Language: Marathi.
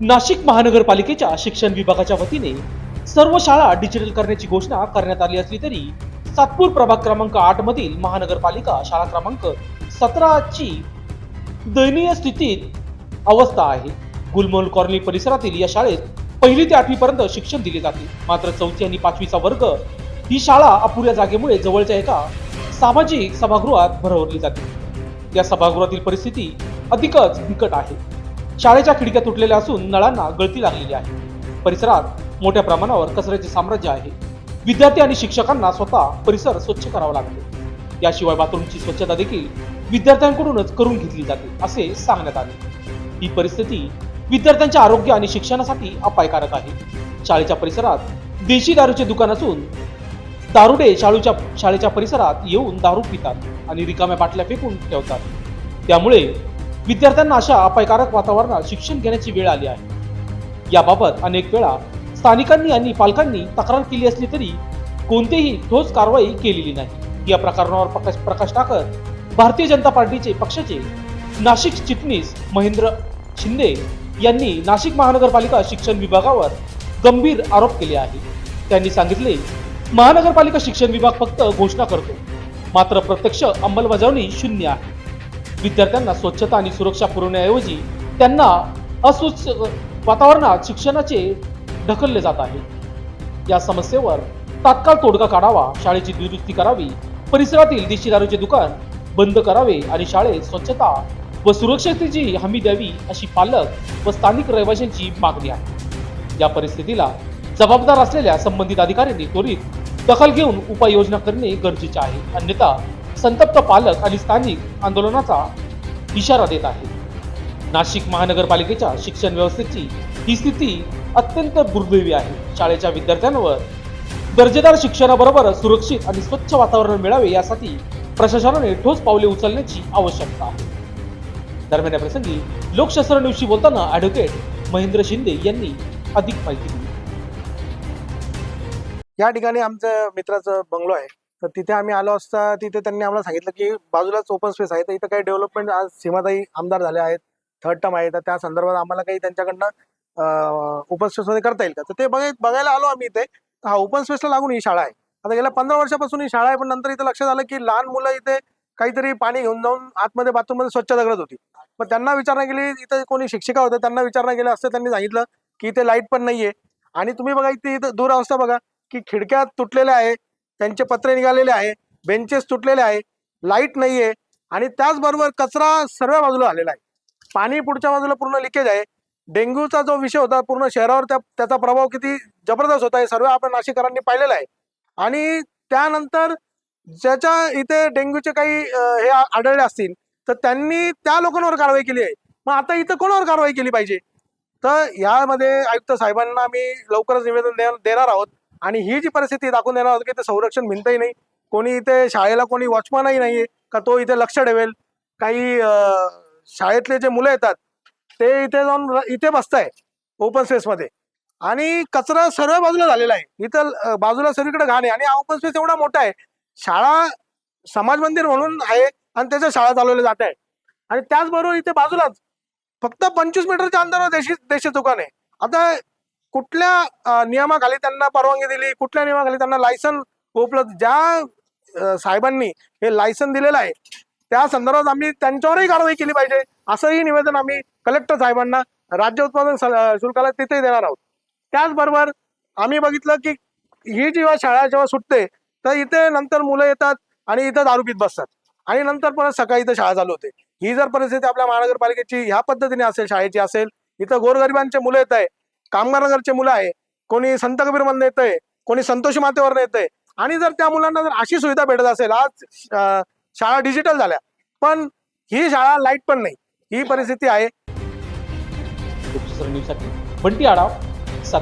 नाशिक महानगरपालिकेच्या शिक्षण विभागाच्या वतीने सर्व शाळा डिजिटल करण्याची घोषणा करण्यात आली असली तरी सातपूर प्रभाग क्रमांक आठ मधील महानगरपालिका शाळा क्रमांक सतराची दयनीय स्थितीत अवस्था आहे. गुलमोल कॉलनी परिसरातील या शाळेत पहिली ते आठवी पर्यंत शिक्षण दिले जाते. मात्र चौथी आणि पाचवीचा वर्ग ही शाळा अपुऱ्या जागेमुळे जवळच्या एका सामाजिक सभागृहात भरवली जाते. या सभागृहातील परिस्थिती अधिकच बिकट आहे. शाळेच्या खिडक्या तुटलेल्या असून नळांना गळती लागलेली आहे. परिसरात मोठ्या प्रमाणावर कचऱ्याचे साम्राज्य आहे. विद्यार्थी आणि शिक्षकांना स्वतः परिसर स्वच्छ करावा लागतो. याशिवाय बाथरूमची स्वच्छता देखील विद्यार्थ्यांकडूनच करून घेतली जाते असे सांगण्यात आले. ही परिस्थिती विद्यार्थ्यांच्या आरोग्य आणि शिक्षणासाठी अपायकारक आहे. शाळेच्या परिसरात देशी दारूचे दुकान असून दारुडे शाळूच्या शाळेच्या परिसरात येऊन दारू पितात आणि रिकाम्या बाटल्या फेकून ठेवतात. त्यामुळे विद्यार्थ्यांना अशा अपायकारक वातावरणात शिक्षण घेण्याची वेळ आली आहे. याबाबत अनेक वेळा स्थानिकांनी आणि पालकांनी तक्रार केली असली तरी कोणतीही ठोस कारवाई केलेली नाही. या प्रकरणावर प्रकाश प्रकाश टाकत भारतीय जनता पार्टीचे पक्षाचे नाशिक चिटणीस महेंद्र शिंदे यांनी नाशिक महानगरपालिका शिक्षण विभागावर गंभीर आरोप केले आहे त्यांनी सांगितले महानगरपालिका शिक्षण विभाग फक्त घोषणा करतो. मात्र प्रत्यक्ष अंमलबजावणी शून्य आहे. विद्यार्थ्यांना स्वच्छता आणि सुरक्षा पुरवण्याऐवजी त्यांना अस्वच्छ वातावरणात शिक्षणाचे ढकलले जात आहे. या समस्येवर तात्काळ तोडगा काढावा शाळेची दुरुस्ती करावी परिसरातील देशी दारूचे दुकान बंद करावे आणि शाळेत स्वच्छता व सुरक्षतेची हमी द्यावी अशी पालक व स्थानिक रहिवाशांची मागणी आहे. या परिस्थितीला जबाबदार असलेल्या संबंधित अधिकाऱ्यांनी त्वरित दखल घेऊन उपाययोजना करणे गरजेचे आहे. अन्यथा संतप्त पालक आणि स्थानिक आंदोलनाचा इशारा देत आहे नाशिक महानगरपालिकेच्या शिक्षण व्यवस्थेची ही स्थिती अत्यंत दुर्दैवी आहे. शाळेच्या विद्यार्थ्यांवर दर्जेदार शिक्षणाबरोबर सुरक्षित आणि स्वच्छ वातावरण मिळावे यासाठी प्रशासनाने ठोस पावले उचलण्याची आवश्यकता आहे. दरम्यान या प्रसंगी लोकशास्त्र न्यूजशी बोलताना ऍडव्होकेट महेंद्र शिंदे यांनी अधिक माहिती दिली. या ठिकाणी आमचं मित्राचं बंगलो आहे. तर तिथे आम्ही आलो असता तिथे त्यांनी आम्हाला सांगितलं की बाजूलाच ओपन स्पेस आहे. तर इथं काही डेव्हलपमेंट आज सीमाताई आमदार झाले आहेत थर्ड टर्म आहे. तर त्या संदर्भात आम्हाला काही त्यांच्याकडनं ओपन स्पेसमध्ये करता येईल का? तर ते बघाय बघायला आलो आम्ही इथे. तर हा ओपन स्पेसला लागून ही शाळा आहे. आता गेल्या पंधरा वर्षापासून ही शाळा आहे पण नंतर इथं लक्षात आलं की लहान मुलं इथे काहीतरी पाणी घेऊन जाऊन आतमध्ये बाथरूममध्ये स्वच्छता करत होती. मग त्यांना विचारणा गेली इथं कोणी शिक्षिका होत्या त्यांना विचारणा गेलं असतं त्यांनी सांगितलं की इथे लाइट पण नाहीये. आणि तुम्ही बघा इथे इथं दूर अवस्था बघा की खिडक्या तुटलेल्या आहे. त्यांचे पत्रे निघालेले आहे बेंचेस तुटलेले आहे लाइट नाही आहे आणि त्याचबरोबर कचरा सर्व बाजूला आलेला आहे. पाणी पुढच्या बाजूला पूर्ण लिकेज आहे. डेंग्यूचा जो विषय होता पूर्ण शहरावर त्या त्याचा प्रभाव किती जबरदस्त होता हे सर्व आपण नाशिककरांनी पाहिलेलं आहे. आणि त्यानंतर ज्याच्या इथे डेंग्यूचे काही हे आढळले असतील तर त्यांनी त्या लोकांवर कारवाई केली आहे. मग आता इथं कोणावर कारवाई केली पाहिजे? तर यामध्ये आयुक्त साहेबांना आम्ही लवकरच निवेदन देणार आहोत. आणि ही जी परिस्थिती दाखवून देणार आहोत की इथे संरक्षण भिंतही नाही कोणी इथे शाळेला कोणी वॉचमनही नाहीये का तो इथे लक्ष ठेवेल? काही शाळेतले जे मुलं येतात ते इथे जाऊन इथे बसताय ओपन स्पेसमध्ये आणि कचरा सर्व बाजूला झालेला आहे. इथं बाजूला सगळीकडे घाण आहे आणि हा ओपन स्पेस एवढा मोठा आहे. शाळा समाज मंदिर म्हणून आहे आणि त्याच्या शाळा चालवल्या जात आहे. आणि त्याचबरोबर इथे बाजूलाच फक्त पंचवीस मीटरच्या अंतरावर देशी देशी दुकान आहे. आता कुठल्या नियमाखाली त्यांना परवानगी दिली? कुठल्या नियमाखाली त्यांना लायसन उपलब्ध? ज्या साहेबांनी हे लायसन दिलेलं आहे त्या संदर्भात आम्ही त्यांच्यावरही कारवाई केली पाहिजे. असंही निवेदन आम्ही कलेक्टर साहेबांना राज्य उत्पादन शुल्काला तिथे देणार आहोत. त्याचबरोबर आम्ही बघितलं की ही जेव्हा शाळा जेव्हा सुटते तर इथे नंतर मुलं येतात आणि इथं दारू पीत बसतात. आणि नंतर परत सकाळी इथं शाळा चालू होते. ही जर परिस्थिती आपल्या महानगरपालिकेची ह्या पद्धतीने असेल शाळेची असेल इथं गोरगरिबांचे मुलं येत आहे कामगार नगरचे मुलं आहे कोणी संत कबीर मधनं येत आहे कोणी संतोषी मातेवरनं येत आहे आणि जर त्या मुलांना जर अशी सुविधा भेटत असेल आज शाळा डिजिटल झाल्या पण ही शाळा लाइट पण नाही. ही परिस्थिती आहे. पण ती आढाव सात